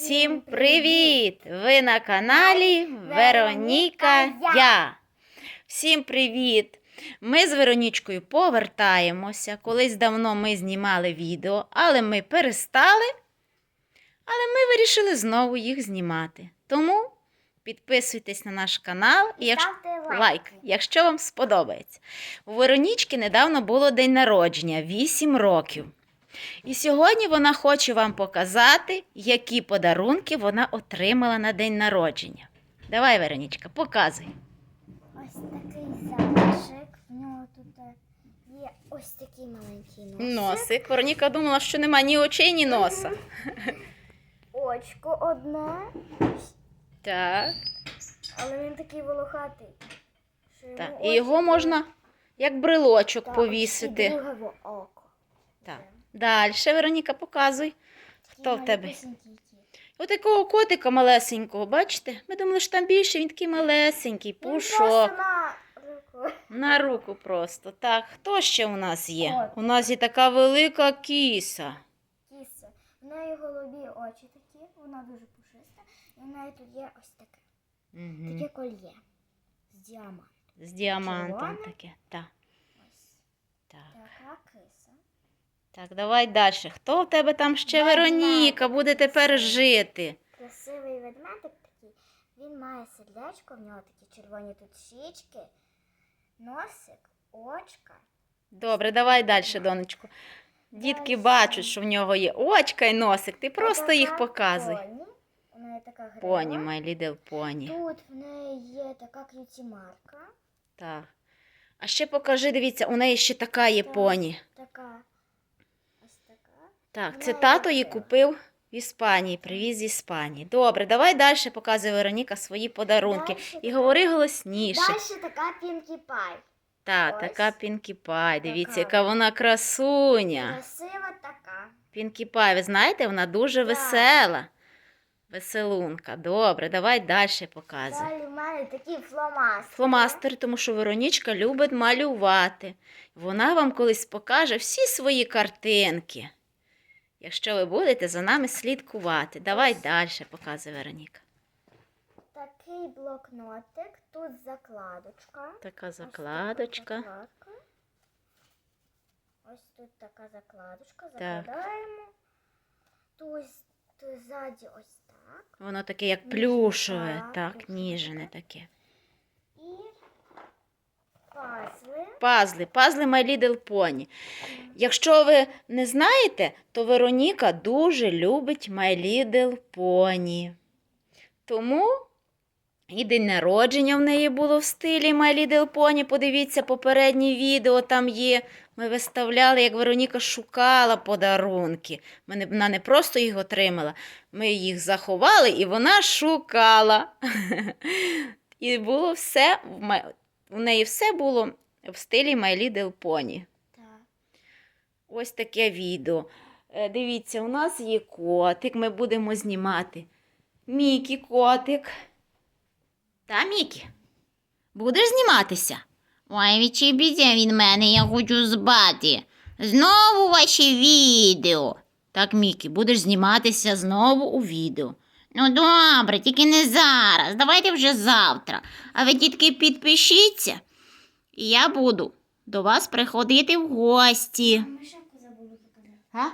Всім привіт! Ви на каналі Вероніка Я. Всім привіт! Ми з Веронічкою повертаємося. Колись давно ми знімали відео, але ми перестали. Але ми вирішили знову їх знімати. Тому підписуйтесь на наш канал і якщо лайк, якщо вам сподобається. У Веронічки недавно було день народження 8 років. І сьогодні вона хоче вам показати, які подарунки вона отримала на день народження. Давай, Веронічка, показуй. Ось такий залишик. В нього тут е, є ось такий маленький носик. Носик. Вероніка думала, що нема ні очей, ні носа. Очко одне, Так. але він такий волохатий. що йому так. І очі його можна як брелочок Так, повісити. І друге во- око. Так. Далі, Вероніка, показуй. Хто в тебе? Отакого котика малесенького, бачите? Ми думали, що там більше, він такий малесенький, Він пушок. просто на руку. На руку просто. Так, хто ще у нас є? От. У нас є така велика кіса. Кіса. В неї голубі очі такі, вона дуже пушиста. І в неї тут є ось таке. Угу. Таке кольє з діамантом. З діамантом Червоне. таке. Так, Ось так. така киса. Так, давай далі. Хто в тебе там ще. Вероніка буде тепер жити? Красивий ведмедик такий. Він має сердечко, в нього такі червоні тут щічки, носик, очка. Добре, давай далі, донечку. Дітки Дальше. бачать, що в нього є очка і носик. Ти просто їх показуй. Поні. У неї така грива. Поні, my little pony. Тут в неї є така к'юті-марка. Так. А ще покажи, дивіться, у неї ще така є Так. поні. Така. Так, це тато її купив в Іспанії, привіз з Іспанії. Добре, давай далі показує Вероніка свої подарунки. Дальше І говори голосніше. Далі така Пінкі Пай. Та, ось. така Пінкі Пай. Дивіться, Така. яка вона красуня. Красива така. Пінкі Пай, ви знаєте, вона дуже Так. весела. Веселунка. Добре, давай далі показуй. Далі в мене такі фломастери. Фломастер, тому що Веронічка любить малювати. Вона вам колись покаже всі свої картинки. Якщо ви будете за нами слідкувати. Давай далі, показує Вероніка. Такий блокнотик, тут закладочка. Така Ось така закладочка. закладка. Ось тут така закладочка. Закладаємо. Тут, тут ззаді ось так. Воно таке, як Ніжне, плюшеве, так, так, ніжне таке. таке. І пазли. Пазли, пазли My Little Pony. Якщо ви не знаєте, то Вероніка дуже любить My Little Pony. Тому і день народження в неї було в стилі My Little Pony. Подивіться, попереднє відео там є. Ми виставляли, як Вероніка шукала подарунки. Вона не просто їх отримала, ми їх заховали і вона шукала. І було все, в неї все було в стилі My Little Pony. Ось таке відео. Е, Дивіться, у нас є котик, ми будемо знімати. Мікі котик. Та, Мікі? Будеш зніматися? Ой, відчепіться від мене, я хочу спати. Знову ваші відео. Так, Мікі, будеш зніматися знову у відео. Ну добре, тільки не зараз. Давайте вже завтра. А ви, дітки, підпишіться, і я буду до вас приходити в гості. Ми шапку забули показати. А?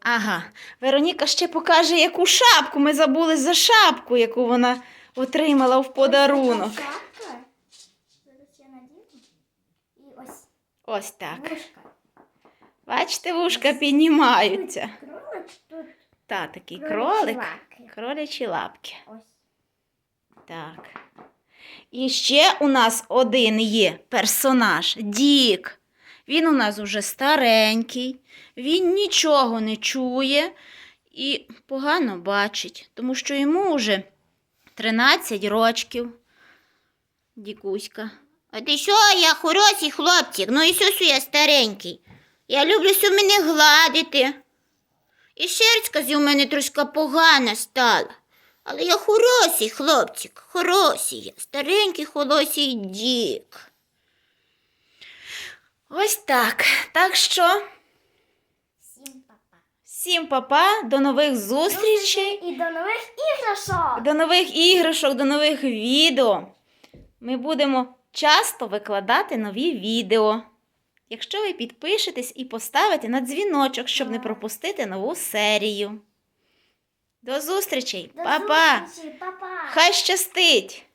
Ага. Вероніка ще покаже, яку шапку. Ми забули за шапку, яку вона отримала в подарунок. Ось так. Бачите, вушка піднімаються. Та, такий кролик. Кролячі лапки. Так. І ще у нас один є персонаж Дік. Він у нас уже старенький, він нічого не чує і погано бачить, тому що йому вже 13 рочків. Дікуська. А ти що, я хороший хлопчик, ну Ісусу я старенький. Я люблю сю мене гладити. І шерстка з у мене трошки погана стала. Але я хороший хлопчик, хороший я, старенький холосій дік. Ось так. Так що Всім па-па. Всім па-па, до нових зустрічей, І до нових іграшок! до нових іграшок, до нових відео. Ми будемо часто викладати нові відео. Якщо ви підпишетесь і поставите на дзвіночок, щоб не пропустити нову серію. До зустрічей! До Па-па! Хай щастить!